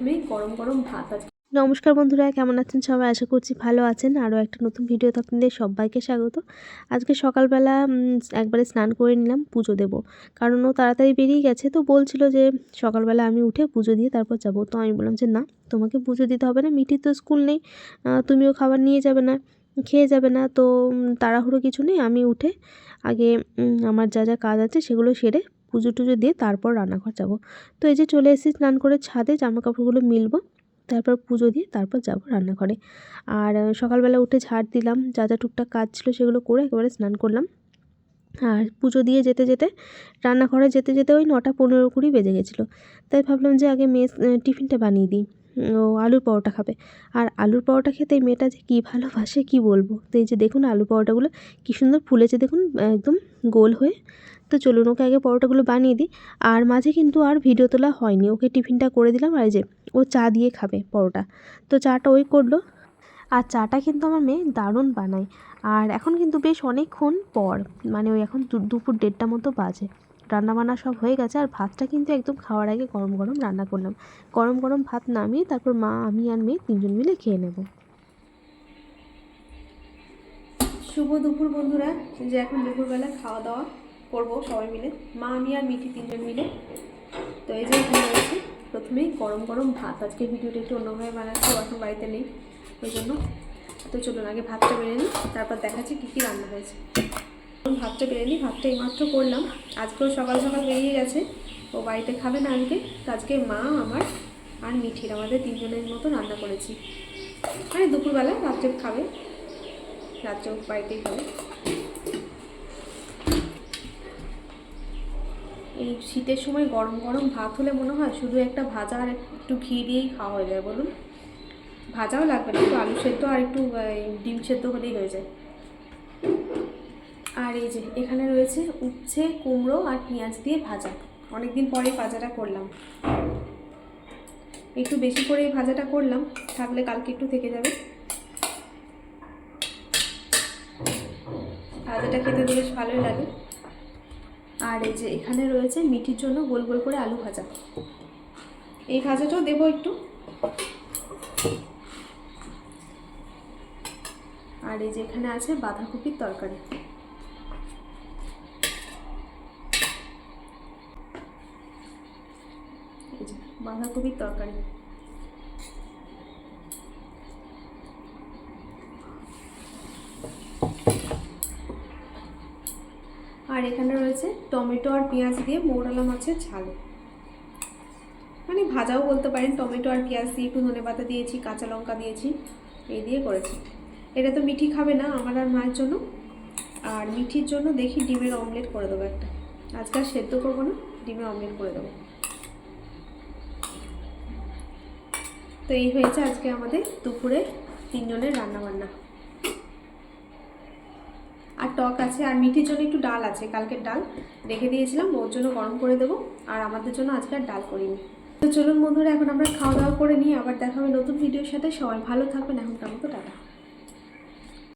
প্রথমেই গরম গরম ভাত আজকে। নমস্কার বন্ধুরা, কেমন আছেন সবাই? আশা করছি ভালো আছেন। আরও একটা নতুন ভিডিওতে আপনাদের সবাইকে স্বাগত। আজকে সকালবেলা একবারে স্নান করে নিলাম, পুজো দেব। কারণ ও তাড়াতাড়ি বেরিয়ে গেছে, তো বলছিল যে সকালবেলা আমি উঠে পুজো দিয়ে তারপর যাব। তো আমি বললাম যে না, তোমাকে পুজো দিতে হবে না মিঠির তো স্কুল নেই তুমিও খাবার নিয়ে যাবে না, খেয়ে যাবে না, তো তাড়াহুড়ো কিছু নেই। আমি উঠে আগে আমার যা যা কাজ আছে সেগুলো সেরে পুজো টুজো দিয়ে তারপর রান্নাঘর যাব। তো এই যে চলে এসেছি স্নান করে ছাদে জামা কাপড়গুলো মিলবো। তারপর পুজো দিয়ে তারপর যাব রান্নাঘরে। আর সকালবেলা উঠে ঝাড় দিলাম, যা যা টুকটাক কাজ ছিল সেগুলো করে একেবারে স্নান করলাম। আর পুজো দিয়ে যেতে যেতে, রান্নাঘরে যেতে যেতে ওই নটা পনেরো কুড়ি বেজে গেছিল। তাই ভাবলাম যে আগে মেয়ে টিফিনটা বানিয়ে দিই। ও আলুর পরোটা খাবে। আর আলুর পরোটা খেতে এই মেয়েটা যে কী ভালোবাসে কী বলব? তো এই যে দেখুন আলু পরোটাগুলো, কী সুন্দর ফুলেছে দেখুন, একদম গোল হয়ে। তো চলুন, ওকে আগে পরোটাগুলো বানিয়ে দিই। আর মাঝে কিন্তু আর ভিডিও তোলা হয়নি। ওকে টিফিনটা করে দিলাম আর যে, ও চা দিয়ে খাবে পরোটা। তো চাটা ওই করল। আর চাটা কিন্তু আমার মেয়ে দারুণ বানায়। আর এখন কিন্তু বেশ অনেকক্ষণ পর মানে ওই এখন দুপুর দেড়টা মতো বাজে। রান্না বান্না সব হয়ে গেছে আর ভাতটা কিন্তু একদম খাওয়ার আগে গরম গরম রান্না করলাম। গরম গরম ভাত নামিয়ে তারপর মা, আমি আর মেয়ে তিনজন মিলে খেয়ে নেব। শুভ দুপুর বন্ধুরা। যে এখন দুপুরবেলা খাওয়া দাওয়া। করব সবাই মিলে। মা, আমি আর মিঠি তিনজন মিলে। তো এই যে রয়েছে। প্রথমেই গরম গরম ভাত। আজকে ভিডিওটা একটু অন্যভাবে বানাচ্ছি এখন বাড়িতে নেই, ওই জন্য। তো চলুন, আগে ভাতটা বেড়ে নিই, তারপর দেখাচ্ছি কী কী রান্না হয়েছে। ভাতটা বেড়ে নিই, ভাতটা এইমাত্র করলাম। আজকেও সকাল সকাল বেরিয়ে গেছে, ও বাড়িতে খাবে না আজকে তো আজকে মা, আমার আর মিঠির, আমাদের তিনজনের মতো রান্না করেছি। মানে দুপুরবেলা রাত্রে খাবে রাত্রেও বাড়িতেই খাবে। এই শীতের সময় গরম গরম ভাত হলে মনে হয় শুধু একটা ভাজা আর একটু ঘি দিয়েই খাওয়া হয়ে যায়, বলুন। ভাজাও লাগবে না, একটু আলু সেদ্ধ আর একটু ডিম সেদ্ধ হলেই হয়ে যায়। আর এই যে, এখানে রয়েছে উচ্ছে, কুমড়ো আর পেঁয়াজ দিয়ে ভাজা। অনেকদিন পরে ভাজাটা করলাম। একটু বেশি করে এই ভাজাটা করলাম থাকলে কালকে একটু থেকে যাবে। ভাজাটা খেতে বেশ ভালোই লাগে। আর এই যে এখানে রয়েছে মিঠির জন্য গোল গোল করে আলু ভাজা। এই ভাজাটাও দেবো একটু। আর এই যে এখানে আছে বাঁধাকপির তরকারি। বাঁধাকপির তরকারি। আর এখানে রয়েছে টমেটো আর পেঁয়াজ দিয়ে মৌরালা মাছের ঝাল। মানে ভাজাও বলতে পারেন, টমেটো আর পেঁয়াজ দিয়ে একটু ধনে পাতা দিয়েছি, কাঁচা লঙ্কা দিয়েছি, এই দিয়ে করেছি। এটা তো মিঠি খাবে না আমার আর মায়ের জন্য। আর মিঠির জন্য দেখি ডিমের অমলেট করে দেবো একটা। আজকে আর সেদ্ধ করব না ডিমের অমলেট করে দেবো। তো এই হয়েছে আজকে আমাদের দুপুরে তিনজনের রান্না বান্না আর টক আছে আর মিঠির জন্য একটু ডাল আছে, কালকের ডাল। রেখে দিয়েছিলাম, ওর জন্য গরম করে দেবো। আর আমাদের জন্য আজকে আর ডাল করিনি। তো চলুন বন্ধুরা, এখন আমরা খাওয়া দাওয়া করে নিই, আবার দেখা হবে নতুন ভিডিওর সাথে। সবাই ভালো থাকবেন, এখনকার মতো টাটা।